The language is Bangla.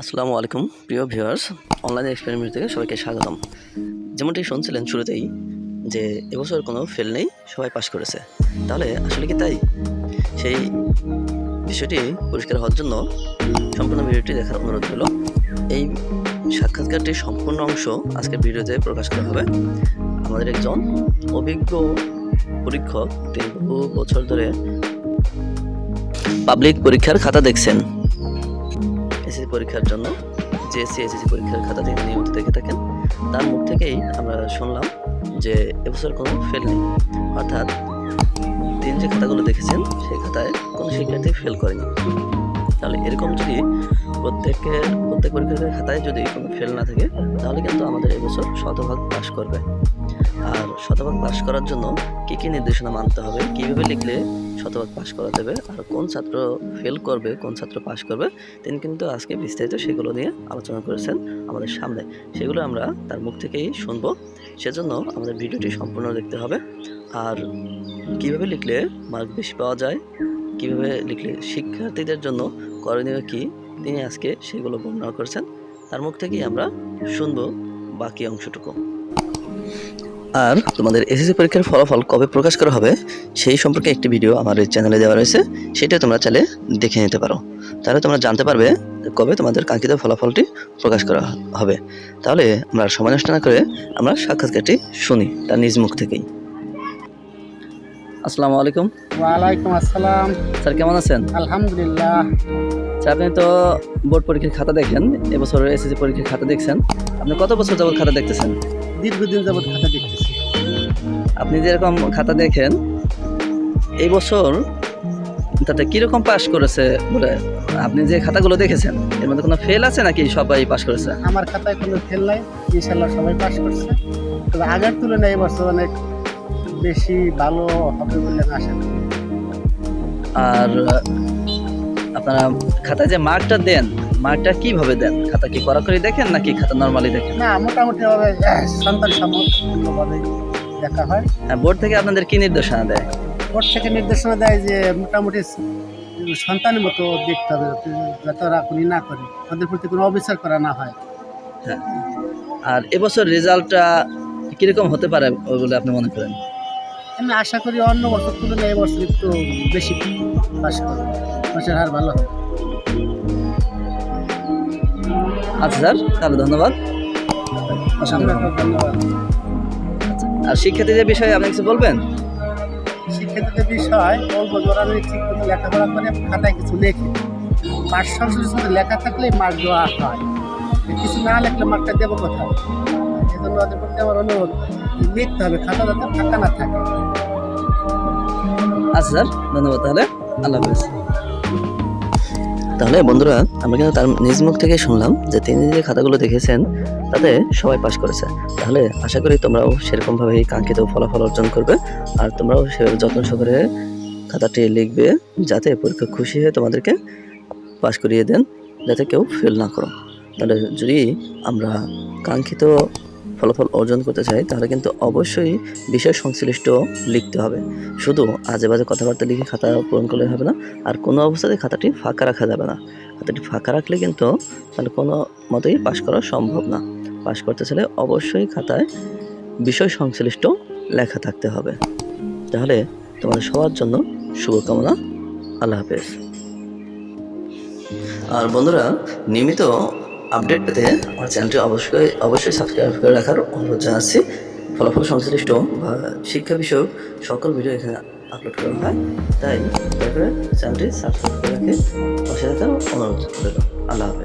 আসসালামু আলাইকুম, প্রিয় ভিউয়ার্স অনলাইন এক্সপেরিমেন্ট থেকে সবাইকে স্বাগতম। যেমনটি শুনছিলেন শুরুতেই, যে এবছর কোনো ফেল নেই, সবাই পাশ করেছে। তাহলে আসলে কি তাই? সেই বিষয়টি পরিষ্কার হওয়ার জন্য সম্পূর্ণ ভিডিওটি দেখার অনুরোধ হলো এই সাক্ষাৎকারটির সম্পূর্ণ অংশ আজকের ভিডিওতে প্রকাশ করা হবে। আমাদের একজন অভিজ্ঞ পরীক্ষক, তিনি বহু বছর ধরে পাবলিক পরীক্ষার খাতা দেখছেন। এসএসসি পরীক্ষার জন্য জেএসসি এসএসসি পরীক্ষার খাতা তিনি নিয়মিত দেখে থাকেন, তার মুখ থেকেই আমরা শুনলাম যে এবছর কোনো ফেল নেই। অর্থাৎ তিনি যে খাতাগুলো দেখেছেন, সেই খাতায় কোনো শিক্ষার্থী ফেল করেনি। তাহলে এরকম যদি প্রত্যেকের, প্রত্যেক পরীক্ষার খাতায় যদি কোনো ফেল না থাকে, তাহলে কিন্তু আমাদের এবছর শতভাগ পাস করবে। আর শতভাগ পাস করার জন্য কী কী নির্দেশনা মানতে হবে, কীভাবে লিখলে শতভাগ পাস করা যাবে, আর কোন ছাত্র ফেল করবে, কোন ছাত্র পাস করবে, তিনি কিন্তু আজকে বিস্তারিত সেগুলো নিয়ে আলোচনা করেছেন আমাদের সামনে। সেগুলো আমরা তার মুখ থেকেই শুনব। সেজন্য আমাদের ভিডিওটি সম্পূর্ণ দেখতে হবে। আর কীভাবে লিখলে মার্ক বেশি পাওয়া যায়, কীভাবে লিখলে শিক্ষার্থীদের জন্য করণীয় কি? তিনি আজকে সেগুলো বর্ণনা করেছেন। তার মুখ থেকেই আমরা শুনব বাকি অংশটুকু। আর তোমাদের এসএসসি পরীক্ষার ফলাফল কবে প্রকাশ করা হবে, সেই সম্পর্কে একটি ভিডিও আমার এই চ্যানেলে দেওয়া রয়েছে। সেটা তোমরা চাইলে দেখে নিতে পারো। তাহলে তোমরা জানতে পারবে কবে তোমাদের কাঙ্ক্ষিত ফলাফলটি প্রকাশ করা হবে। তাহলে আমরা সময় নষ্ট না করে আমরা সাক্ষাৎকারটি শুনি তার নিজ মুখ থেকেই। আসসালামু আলাইকুম। ওয়ালাইকুম আসসালাম। স্যার কেমন আছেন? আলহামদুলিল্লাহ। স্যার আপনি তো বোর্ড পরীক্ষার খাতা দেখেন এবছর এসএসসি পরীক্ষার খাতা দেখছেন। আপনি কত বছর যাবত খাতা দেখতেছেন? দীর্ঘদিন যাবত খাতা দেখতেছি। আপনি যেরকম খাতা দেখেন এই বছর তাতে কীরকম পাস করেছে বলে আপনি যে খাতাগুলো দেখেছেন এর মধ্যে কোনো ফেল আছে নাকি সবাই পাস করেছে? আমার খাতায় কোনো ফেল নাই ইনশাল্লাহ সবাই পাস করছে। তবে আগের তুলনায় এবছর অনেক বেশি ভালো হবে বলে আশা করি। আর আপনারা খাতায় যে মার্কটা দেন মার্কটা কীভাবে দেন? খাতা কি কড়াকড়ি দেখেন নাকি খাতা নর্মালি দেখেন? না মোটামুটি ভাবে সন্তান সামগ্রিকভাবে দেখা হয়। হ্যাঁ বোর্ড থেকে আপনাদের কি নির্দেশনা দেয়? বোর্ড থেকে নির্দেশনা দেয় যে মোটামুটি সন্তানের মতো দেখতে হবে যাতে- যাতে ওরা কোনো না করে। তাদের প্রতি কোনো অবিচার করা না হয়। হ্যাঁ। আর এবছর রেজাল্টটা কীরকম হতে পারে বলে আপনি মনে করেন? আমি আশা করি অন্য বছর তুলনায় এবছর একটু বেশি পাস করবে। পাশের হার ভালো আচ্ছা স্যার তাহলে ধন্যবাদ। ধন্যবাদ আচ্ছা, আর শিক্ষার্থীদের বিষয়ে আপনি কিছু বলবেন? শিক্ষার্থীদের বিষয় বলব ওরা ঠিক মতো লেখাপড়া করে খাতায় কিছু লেখে। পাঠ সংশ্লিষ্ট লেখা থাকলে মার্ক দেওয়া হয়। কিছু না লেখলে মার্কটা দেবো কোথাও জন্য প্রতি আমার অনুরোধ লিখতে হবে, খাতা যাতে ফাঁকা না থাকে। আচ্ছা স্যার, ধন্যবাদ তাহলে। আল্লাহ তাহলে বন্ধুরা, আমরা কিন্তু তার নিজ মুখ থেকে শুনলাম যে তিনি যে খাতাগুলো দেখেছেন, তাতে সবাই পাশ করেছে। তাহলে আশা করি তোমরাও সেরকমভাবে কাঙ্ক্ষিত ফলাফল অর্জন করবে, আর তোমরাও সেভাবে যত্ন সহকারে খাতাটি লিখবে, যাতে পরীক্ষা খুশি হয়ে তোমাদেরকে পাশ করিয়ে দেন, যাতে কেউ ফেল না করো। তাহলে যদি আমরা কাঙ্ক্ষিত ফলাফল অর্জন করতে চাই, তাহলে কিন্তু অবশ্যই বিষয় সংশ্লিষ্ট লিখতে হবে। শুধু আজে বাজে কথাবার্তা লিখে খাতা পূরণ করলে হবে না, আর কোনো অবস্থাতে খাতাটি ফাঁকা রাখা যাবে না। খাতাটি ফাঁকা রাখলে কিন্তু তাহলে কোনো মতেই পাশ করা সম্ভব না। পাশ করতে চাইলে অবশ্যই খাতায় বিষয় সংশ্লিষ্ট লেখা থাকতে হবে। তাহলে তোমাদের সবার জন্য শুভকামনা। আল্লাহ হাফেজ। আর বন্ধুরা, নিয়মিত আপডেট পেতে আমার চ্যানেলটি অবশ্যই অবশ্যই সাবস্ক্রাইব করে রাখার অনুরোধ জানাচ্ছি। ফলাফল সংশ্লিষ্ট বা শিক্ষা বিষয়ক সকল ভিডিও এখানে আপলোড করা হয়। তাই দয়া করে চ্যানেলটি সাবস্ক্রাইব করে রাখে অবশ্যই থাকার অনুরোধ করে আল্লাহ হাফেজ।